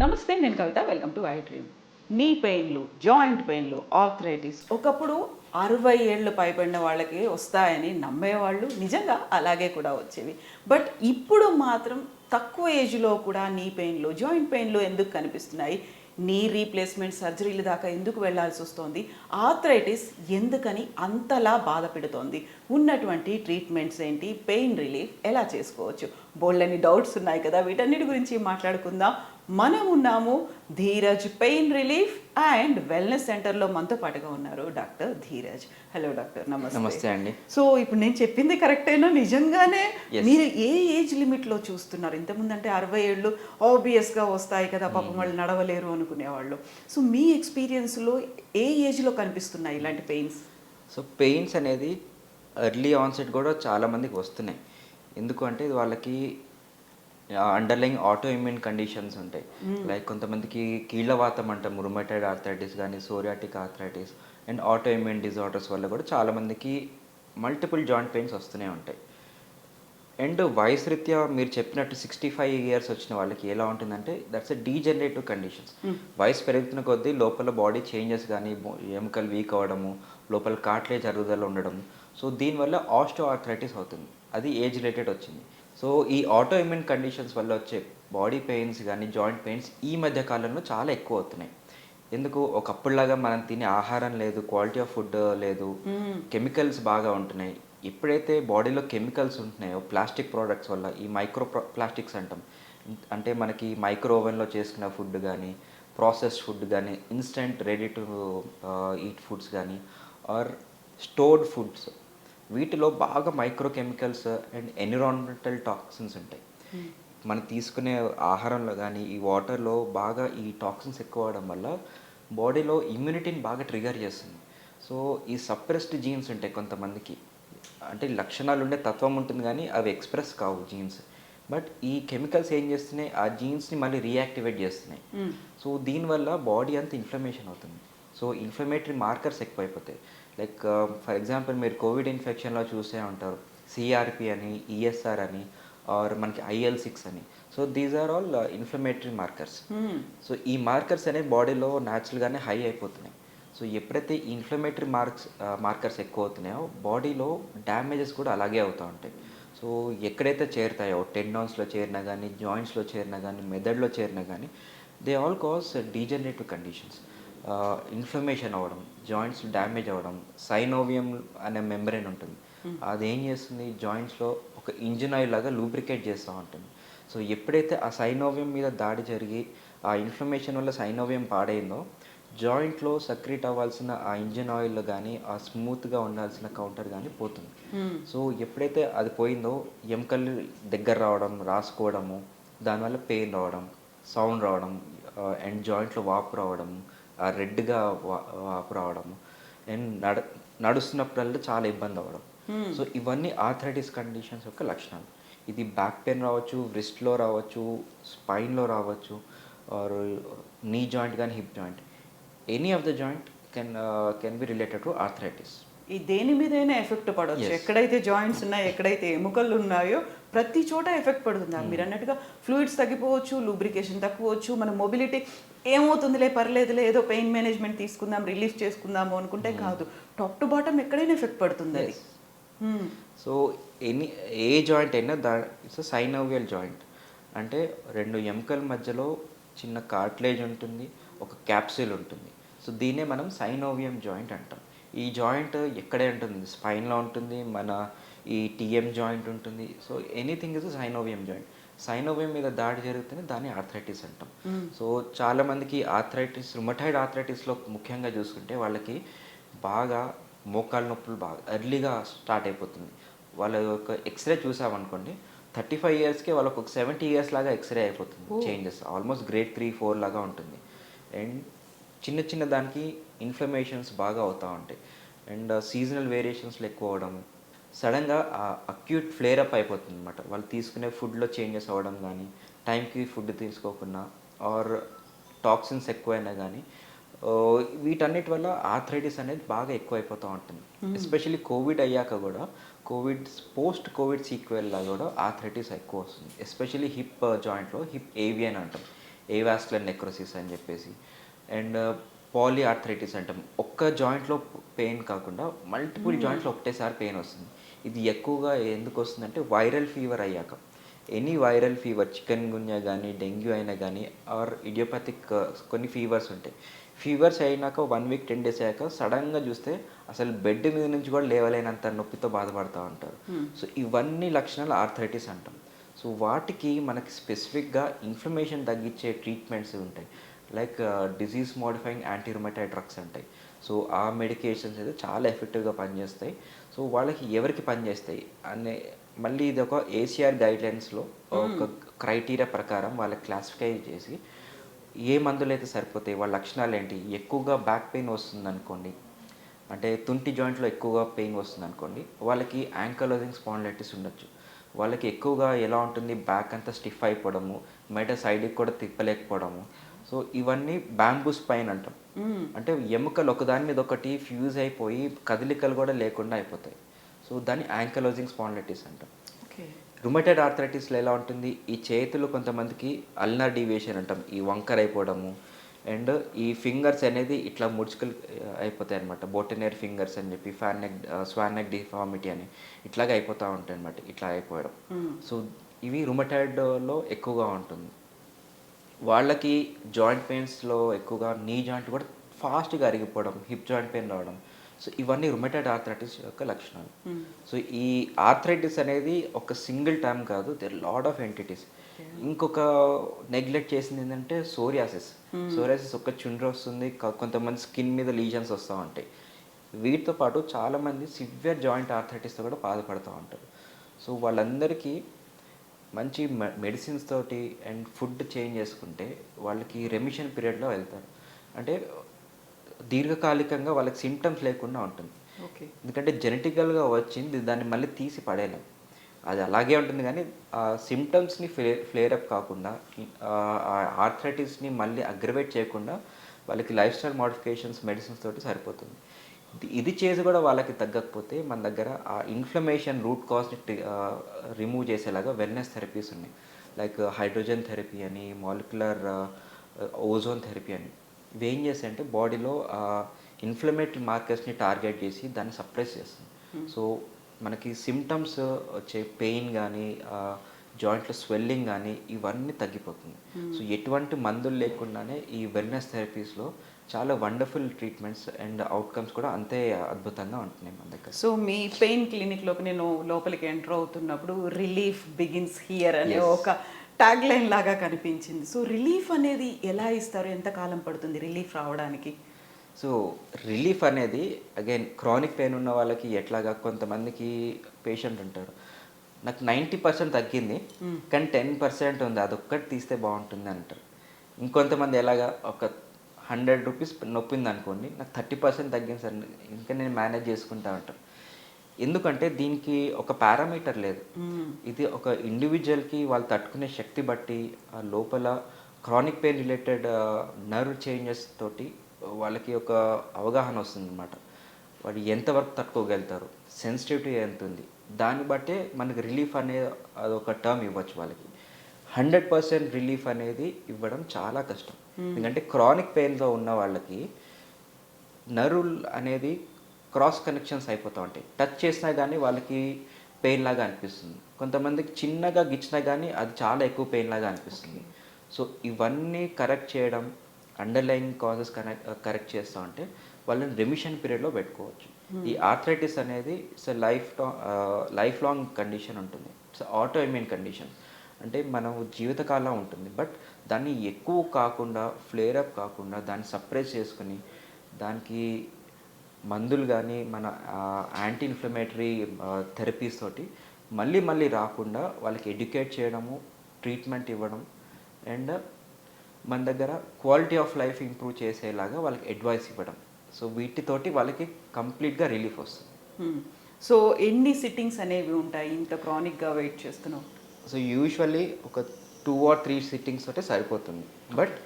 నమస్తే నేను Kavitha. Welcome to I dream knee పెయిన్లు joint పెయిన్లు arthritis ఒకప్పుడు అరవై ఏళ్ళు పైబడిన వాళ్ళకి వస్తాయని నమ్మేవాళ్ళు నిజంగా అలాగే కూడా వచ్చేవి. బట్ ఇప్పుడు మాత్రం తక్కువ ఏజ్లో కూడా నీ పెయిన్లు జాయింట్ పెయిన్లు ఎందుకు కనిపిస్తున్నాయి? నీ రీప్లేస్మెంట్ సర్జరీల దాకా ఎందుకు వెళ్ళాల్సి వస్తుంది? ఆర్థరైటిస్ ఎందుకని అంతలా బాధ పెడుతోంది? ఉన్నటువంటి ట్రీట్మెంట్స్ ఏంటి? పెయిన్ రిలీఫ్ ఎలా చేసుకోవచ్చు? బోల్డని డౌట్స్ ఉన్నాయి కదా వీటన్నిటి గురించి మాట్లాడుకుందాం. మనం ఉన్నాము Dheeraj pain relief and wellness సెంటర్లో మనతో పాటుగా ఉన్నారు డాక్టర్ ధీరజ్. Hello doctor. నమస్తే. నమస్తే అండి. సో ఇప్పుడు నేను చెప్పింది కరెక్టేనా? నిజంగానే. మీరు ఏ ఏజ్ లిమిట్లో చూస్తున్నారు? ఇంతకుముందు అంటే అరవై ఏళ్ళు ఆబ్వియస్గా వస్తాయి కదా పాపం వాళ్ళు నడవలేరు అనుకునేవాళ్ళు. సో మీ ఎక్స్పీరియన్స్లో ఏ ఏజ్లో కనిపిస్తున్నాయి ఇలాంటి పెయిన్స్? సో పెయిన్స్ అనేది ఎర్లీ ఆన్సెట్ కూడా చాలా మందికి వస్తున్నాయి. ఎందుకు అంటే ఇది వాళ్ళకి అండర్లైన్ ఆటో ఇమ్యూన్ కండిషన్స్ ఉంటాయి. లైక్ కొంతమందికి కీళ్ళవాతం అంటాం రుమటైడ్ ఆర్థరైటిస్ కానీ psoriatic arthritis and auto immune disorders వల్ల కూడా చాలా మందికి మల్టిపుల్ జాయింట్ పెయిన్స్ వస్తూనే ఉంటాయి. అండ్ వయసు రీత్యా మీరు చెప్పినట్టు సిక్స్టీ ఫైవ్ ఇయర్స్ వచ్చిన వాళ్ళకి ఎలా ఉంటుందంటే దట్స్ ఎ డీజనరేటివ్ కండిషన్స్ వయసు పెరుగుతున్న కొద్దీ లోపల బాడీ చేంజెస్ కానీ ఎముకలు వీక్ అవ్వడము లోపల కాట్లేజ్ అరుగుదల ఉండడం సో దీనివల్ల ఆస్టో ఆర్థరైటిస్ అవుతుంది. అది ఏజ్ రిలేటెడ్ వచ్చింది. సో ఈ ఆటో ఇమ్యూన్ కండిషన్స్ వల్ల వచ్చే బాడీ పెయిన్స్ కానీ జాయింట్ పెయిన్స్ ఈ మధ్య కాలంలో చాలా ఎక్కువ అవుతున్నాయి. ఎందుకు? ఒకప్పుడులాగా మనం తినే ఆహారం లేదు క్వాలిటీ ఆఫ్ ఫుడ్ లేదు కెమికల్స్ బాగా ఉంటున్నాయి. ఎప్పుడైతే బాడీలో కెమికల్స్ ఉంటున్నాయో ప్లాస్టిక్ ప్రోడక్ట్స్ వల్ల ఈ మైక్రో ప్లాస్టిక్స్ అంటాం. అంటే మనకి మైక్రో ఓవెన్లో చేసుకున్న ఫుడ్ కానీ ప్రాసెస్డ్ ఫుడ్ కానీ instant ready to eat foods కానీ ఆర్ స్టోర్డ్ ఫుడ్స్ వీటిలో బాగా micro chemicals and environmental toxins ఉంటాయి. మనం తీసుకునే ఆహారంలో కానీ ఈ వాటర్లో బాగా ఈ టాక్సిన్స్ ఎక్కువ అవడం వల్ల బాడీలో ఇమ్యూనిటీని బాగా ట్రిగర్ చేస్తుంది. సో ఈ సప్రెస్డ్ జీన్స్ ఉంటాయి కొంతమందికి. అంటే లక్షణాలు ఉండే తత్వం ఉంటుంది కానీ అవి ఎక్స్ప్రెస్ కావు జీన్స్. బట్ ఈ కెమికల్స్ ఏం చేస్తున్నాయి? ఆ జీన్స్ని మళ్ళీ రీయాక్టివేట్ చేస్తున్నాయి. సో దీనివల్ల బాడీ అంతా ఇన్ఫ్లమేషన్ అవుతుంది. సో ఇన్ఫ్లమేటరీ మార్కర్స్ ఎక్కువైపోతాయి. లైక్ ఫర్ ఎగ్జాంపుల్ మీరు కోవిడ్ ఇన్ఫెక్షన్లో చూసే ఉంటారు. సిఆర్పి అని ఈఎస్ఆర్ అని ఆర్ మనకి ఐఎల్ సిక్స్ అని. So these are all inflammatory markers. So ఈ మార్కర్స్ అనేవి బాడీలో న్యాచురల్గానే హై అయిపోతున్నాయి. సో ఎప్పుడైతే ఇన్ఫ్లమేటరీ మార్క్స్ మార్కర్స్ ఎక్కువ అవుతున్నాయో బాడీలో డ్యామేజెస్ కూడా అలాగే అవుతూ ఉంటాయి. సో ఎక్కడైతే చేరుతాయో టెండాన్స్లో చేరినా కానీ జాయింట్స్లో చేరినా కానీ మెదడులో చేరినా కానీ they all cause degenerative conditions. Inflammation అవ్వడం జాయింట్స్ డ్యామేజ్ అవ్వడం సైనోవియం అనే మెంబ్రెయిన్ ఉంటుంది. అది ఏం చేస్తుంది జాయింట్స్లో ఒక ఇంజిన్ ఆయిల్ లాగా లూబ్రికేట్ చేస్తూ ఉంటుంది. సో ఎప్పుడైతే ఆ సైనోవియం మీద దాడి జరిగి ఆ ఇన్ఫ్లమేషన్ వల్ల సైనోవియం పాడైందో జాయింట్లో సక్రీట్ అవ్వాల్సిన ఆ ఇంజిన్ ఆయిల్ కానీ ఆ స్మూత్గా ఉండాల్సిన కౌంటర్ కానీ పోతుంది. సో ఎప్పుడైతే అది పోయిందో ఎముకలు దగ్గర రావడం రాసుకోవడము దానివల్ల పెయిన్ రావడం సౌండ్ రావడం అండ్ జాయింట్లో వాపు రావడం రెడ్గా వాపు రావడము. అండ్ నడ నడుస్తున్నప్పుడల్లా చాలా ఇబ్బంది అవ్వడం. సో ఇవన్నీ ఆర్థరైటిస్ కండిషన్స్ యొక్క లక్షణాలు. ఇది బ్యాక్ పెయిన్ రావచ్చు wrist-లో రావచ్చు స్పైన్లో రావచ్చు ఆర్ నీ జాయింట్ కానీ hip joint any of the joint can can be related to arthritis ఈ దేని మీదైనా ఎఫెక్ట్ పడవచ్చు. ఎక్కడైతే జాయింట్స్ ఉన్నాయో ఎక్కడైతే ఎముకలు ఉన్నాయో ప్రతి చోట ఎఫెక్ట్ పడుతుంది. మీరు అన్నట్టుగా ఫ్లూయిడ్స్ తగ్గిపోవచ్చు లూబ్రికేషన్ తక్కువచ్చు మన మొబిలిటీ ఏమవుతుందిలే పర్లేదులే ఏదో పెయిన్ మేనేజ్మెంట్ తీసుకుందాం రిలీఫ్ చేసుకుందాము అనుకుంటే కాదు. టాప్ టు బాటమ్ ఎక్కడైనా ఎఫెక్ట్ పడుతుంది అది Hmm. సో ఎనీ ఏ జాయింట్ అయినా దా ఇట్స్ సైనోవియల్ జాయింట్. అంటే రెండు ఎముకల మధ్యలో చిన్న కార్ట్లేజ్ ఉంటుంది ఒక క్యాప్సిల్ ఉంటుంది. సో దీన్నే మనం సైనోవియం జాయింట్ అంటాం. ఈ జాయింట్ ఎక్కడే ఉంటుంది? స్పైన్లో ఉంటుంది మన ఈ టీఎం జాయింట్ ఉంటుంది. So anything is synovium joint. Synovium మీద దాడి జరిగితేనే దాన్ని ఆర్థరైటిస్ అంటాం. సో చాలా మందికి ఆర్థరైటిస్ రుమటైడ్ ఆర్థరైటిస్లో ముఖ్యంగా చూసుకుంటే వాళ్ళకి బాగా మోకాళ్ళ నొప్పులు బాగా ఎర్లీగా స్టార్ట్ అయిపోతుంది. వాళ్ళ యొక్క ఎక్స్రే చూసామనుకోండి థర్టీ ఫైవ్ ఇయర్స్కి వాళ్ళకి ఒక సెవెంటీ ఇయర్స్ లాగా ఎక్స్రే అయిపోతుంది changes. Almost grade three four లాగా ఉంటుంది. అండ్ చిన్న చిన్న దానికి ఇన్ఫ్లమేషన్స్ బాగా అవుతూ ఉంటాయి. అండ్ సీజనల్ వేరియేషన్స్లో ఎక్కువ అవడం సడన్గా అక్యూట్ ఫ్లేర్ అప్ అయిపోతుంది అనమాట వాళ్ళు తీసుకునే ఫుడ్లో చేంజెస్ అవ్వడం కానీ టైంకి ఫుడ్ తీసుకోకుండా ఆర్ టాక్సిన్స్ ఎక్కువైనా కానీ వీటన్నిటి వల్ల ఆర్థరైటిస్ అనేది బాగా ఎక్కువైపోతూ ఉంటుంది. ఎస్పెషల్లీ కోవిడ్ అయ్యాక కూడా కోవిడ్ పోస్ట్ కోవిడ్ సీక్వెల్లా కూడా ఆర్థరైటిస్ ఎక్కువ వస్తుంది. ఎస్పెషల్లీ హిప్ జాయింట్లో హిప్ ఏవియన్ అంటాం. ఏవాస్కులర్ నెక్రోసిస్ అని చెప్పేసి. అండ్ పాలీ ఆర్థరైటిస్ అంటాం. ఒక్క జాయింట్లో పెయిన్ కాకుండా మల్టిపుల్ జాయింట్లో ఒకటేసారి పెయిన్ వస్తుంది. ఇది ఎక్కువగా ఎందుకు వస్తుందంటే వైరల్ ఫీవర్ అయ్యాక. Any viral fever chikungunya కానీ డెంగ్యూ అయినా కానీ ఆర్ ఇడియోపతిక్ కొన్ని ఫీవర్స్ ఉంటాయి. ఫీవర్స్ అయినాక వన్ వీక్ టెన్ డేస్ అయ్యాక సడన్గా చూస్తే అసలు బెడ్ మీద నుంచి కూడా లేవలేనంత నొప్పితో బాధపడుతూ ఉంటారు. సో ఇవన్నీ లక్షణాలు ఆర్థరైటిస్ అంటాం. సో వాటికి మనకి స్పెసిఫిక్గా ఇన్ఫ్లమేషన్ తగ్గించే ట్రీట్మెంట్స్ ఉంటాయి. Like disease modifying antirheumatoid drugs ఉంటాయి సో ఆ మెడికేషన్స్ అయితే చాలా ఎఫెక్టివ్గా పనిచేస్తాయి. సో వాళ్ళకి ఎవరికి పనిచేస్తాయి అనే మళ్ళీ ఇది ఒక ఏసీఆర్ గైడ్లైన్స్లో ఒక క్రైటీరియా ప్రకారం వాళ్ళకి క్లాసిఫై చేసి ఏ మందులు అయితే సరిపోతాయి వాళ్ళ లక్షణాలు ఏంటి ఎక్కువగా బ్యాక్ పెయిన్ వస్తుంది అనుకోండి అంటే తుంటి జాయింట్లో ఎక్కువగా పెయిన్ వస్తుంది అనుకోండి వాళ్ళకి యాంకలోజింగ్ స్పాండిలైటిస్ ఉండొచ్చు. వాళ్ళకి ఎక్కువగా ఎలా ఉంటుంది? బ్యాక్ అంతా స్టిఫ్ అయిపోవడము మెడ సైడ్కి కూడా తిప్పలేకపోవడము. సో ఇవన్నీ బ్యాంబూ స్పైన్ అంటాం. అంటే ఎముకలు ఒకదాని మీద ఒకటి ఫ్యూజ్ అయిపోయి కదలికలు కూడా లేకుండా అయిపోతాయి. సో దాన్ని యాంకలోజింగ్ స్పాండిలైటిస్ అంటాం. రుమటెడ్ ఆర్థరైటిస్లో ఎలా ఉంటుంది? ఈ చేతులు కొంతమందికి అల్నర్ డీవియేషన్ అంటాం. ఈ వంకర్ అయిపోవడము అండ్ ఈ ఫింగర్స్ అనేది ఇట్లా ముడుచుకలు అయిపోతాయి అనమాట బోటనేర్ ఫింగర్స్ అని చెప్పి fan neck swan neck deformity అని ఇట్లాగే అయిపోతూ ఉంటాయి అనమాట ఇట్లా అయిపోవడం. సో ఇవి రుమటైడ్లో ఎక్కువగా ఉంటుంది. వాళ్ళకి జాయింట్ పెయిన్స్లో ఎక్కువగా నీ జాయింట్ కూడా ఫాస్ట్గా అరిగిపోవడం హిప్ జాయింట్ పెయిన్ రావడం. సో ఇవన్నీ రుమటైడ్ ఆర్థరైటిస్ యొక్క లక్షణాలు. సో ఈ ఆర్థరైటిస్ అనేది ఒక సింగిల్ టర్మ్ కాదు దెర్ లాడ్ ఆఫ్ ఎంటిటీస్ ఇంకొక నెగ్లెక్ట్ చేసింది ఏంటంటే సోరియాసిస్ సోరియాసిస్ ఒక చుండ్ర వస్తుంది కొంతమంది స్కిన్ మీద లీజన్స్ వస్తూ ఉంటాయి. వీటితో పాటు చాలామంది సివియర్ జాయింట్ ఆర్థరైటిస్తో కూడా బాధపడుతూ ఉంటారు. సో వాళ్ళందరికీ మంచి మెడిసిన్స్ తోటి అండ్ ఫుడ్ చేంజ్ చేసుకుంటే వాళ్ళకి రెమిషన్ పీరియడ్లో వెళ్తారు. అంటే దీర్ఘకాలికంగా వాళ్ళకి సిమ్టమ్స్ లేకుండా ఉంటుంది. ఓకే. ఎందుకంటే జెనెటికల్గా వచ్చింది దాన్ని మళ్ళీ తీసి పడేయలేం. అది అలాగే ఉంటుంది కానీ ఆ సిమ్టమ్స్ని ఫ్లే ఫ్లేరప్ కాకుండా ఆర్థరైటిస్ని మళ్ళీ అగ్రవేట్ చేయకుండా వాళ్ళకి లైఫ్ స్టైల్ మోడిఫికేషన్స్ మెడిసిన్స్ తోటి సరిపోతుంది. ఇది- చేసి కూడా వాళ్ళకి తగ్గకపోతే మన దగ్గర ఆ ఇన్ఫ్లమేషన్ రూట్ కాజ్ని రిమూవ్ చేసేలాగా వెల్నెస్ థెరపీస్ ఉన్నాయి. లైక్ హైడ్రోజన్ థెరపీ అని మాలిక్యులర్ ఓజోన్ థెరపీ అని. ఇవి ఏం చేస్తాయి అంటే బాడీలో ఇన్ఫ్లమేటరీ మార్కర్స్ని టార్గెట్ చేసి దాన్ని సప్రెస్ చేస్తుంది సో మనకి సిమ్టమ్స్ వచ్చే పెయిన్ కానీ జాయింట్లో స్వెల్లింగ్ కానీ ఇవన్నీ తగ్గిపోతుంది. సో ఎటువంటి మందులు లేకుండానే ఈ వెల్నెస్ థెరపీస్లో చాలా వండర్ఫుల్ ట్రీట్మెంట్స్ అండ్ అవుట్కమ్స్ కూడా అంతే అద్భుతంగా ఉంటున్నాయి మన దగ్గర. సో మీ పెయిన్ క్లినిక్లోకి నేను లోపలికి ఎంటర్ అవుతున్నప్పుడు రిలీఫ్ బిగిన్స్ హియర్ అనే. ఒక ట్యాగ్ లైన్ లాగా కనిపించింది. సో రిలీఫ్ అనేది ఎలా ఇస్తారు? ఎంత కాలం పడుతుంది రిలీఫ్ రావడానికి? సో రిలీఫ్ అనేది అగైన్ క్రానిక్ పెయిన్ ఉన్న వాళ్ళకి ఎట్లాగా కొంతమందికి పేషెంట్ ఉంటారు. నాకు నైంటీ పర్సెంట్ తగ్గింది కానీ టెన్ పర్సెంట్ ఉంది. అదొక్కటి తీస్తే బాగుంటుంది అంటారు. ఇంకొంతమంది ఎలాగా ఒక హండ్రెడ్ రూపీస్ నొప్పింది అనుకోండి నాకు థర్టీ పర్సెంట్ తగ్గింది సార్ ఇంకా నేను మేనేజ్ చేసుకుంటా అంటారు ఎందుకంటే దీనికి ఒక పారామీటర్ లేదు. ఇది ఒక ఇండివిజువల్కి వాళ్ళు తట్టుకునే శక్తి బట్టి ఆ లోపల chronic pain related nerve changes తోటి వాళ్ళకి ఒక అవగాహన వస్తుంది అనమాట వాడు ఎంతవరకు తట్టుకోగలుగుతారు సెన్సిటివిటీ ఎంత ఉంది దాన్ని బట్టే మనకి రిలీఫ్ అనే అదొక టర్మ్ ఇవ్వచ్చు వాళ్ళకి. హండ్రెడ్ పర్సెంట్ రిలీఫ్ అనేది ఇవ్వడం చాలా కష్టం. ఎందుకంటే క్రానిక్ పెయిన్లో ఉన్న వాళ్ళకి నరుల్ అనేది క్రాస్ కనెక్షన్స్ అయిపోతూ ఉంటాయి. టచ్ చేసినా కానీ వాళ్ళకి పెయిన్ లాగా అనిపిస్తుంది. కొంతమందికి చిన్నగా గిచ్చినా కానీ అది చాలా ఎక్కువ పెయిన్ లాగా అనిపిస్తుంది. సో ఇవన్నీ కరెక్ట్ చేయడం అండర్లైన్ కాజెస్ కనెక్ట్ కరెక్ట్ చేస్తూ ఉంటే వాళ్ళని రెమిషన్ పీరియడ్లో పెట్టుకోవచ్చు. ఈ ఆర్థరైటిస్ అనేది it's life life long condition ఉంటుంది. ఇట్స్ ఆటో ఇమ్యూన్ కండిషన్ అంటే మనం జీవితకాలం ఉంటుంది. బట్ దాన్ని ఎక్కువ కాకుండా ఫ్లేరప్ కాకుండా దాన్ని సప్రెస్ చేసుకుని దానికి మందులు కానీ మన యాంటీ ఇన్ఫ్లమేటరీ థెరపీస్ తోటి మళ్ళీ మళ్ళీ రాకుండా వాళ్ళకి ఎడ్యుకేట్ చేయడము ట్రీట్మెంట్ ఇవ్వడం అండ్ మన దగ్గర క్వాలిటీ ఆఫ్ లైఫ్ ఇంప్రూవ్ చేసేలాగా వాళ్ళకి అడ్వైస్ ఇవ్వడం. సో వీటితోటి వాళ్ళకి కంప్లీట్గా రిలీఫ్ వస్తుంది. సో ఎన్ని సిట్టింగ్స్ అనేవి ఉంటాయి ఇంత క్రానిక్గా వెయిట్ చేస్తున్నావు సో యూజువల్లీ ఒక టూ ఆర్ త్రీ సిట్టింగ్స్ తోటే సరిపోతుంది. బట్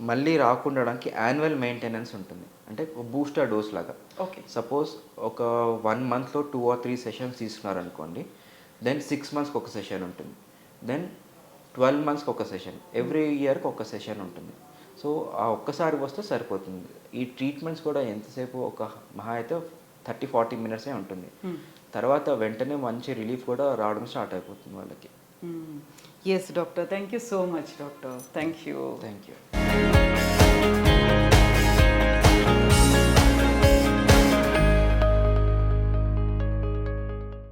మళ్ళీ రాకుండడానికి యాన్యువల్ మెయింటెనెన్స్ ఉంటుంది. అంటే బూస్టర్ డోస్ లాగా. ఓకే సపోజ్ ఒక వన్ మంత్లో టూ ఆర్ త్రీ సెషన్స్ తీసుకున్నారు అనుకోండి దెన్ సిక్స్ మంత్స్కి ఒక సెషన్ ఉంటుంది. దెన్ ట్వెల్వ్ మంత్స్కి ఒక సెషన్ ఎవ్రీ ఇయర్కి ఒక సెషన్ ఉంటుంది. సో ఆ ఒక్కసారి వస్తే సరిపోతుంది. ఈ ట్రీట్మెంట్స్ కూడా ఎంతసేపు ఒక మహా అయితే థర్టీ ఫార్టీ మినిట్సే ఉంటుంది. Hmm. తర్వాత వెంటనే మంచి రిలీఫ్ కూడా రావడం స్టార్ట్ అయిపోతుంది వాళ్ళకి. Hmm. Yes, doctor. Thank you so much, doctor. Thank you. Thank you.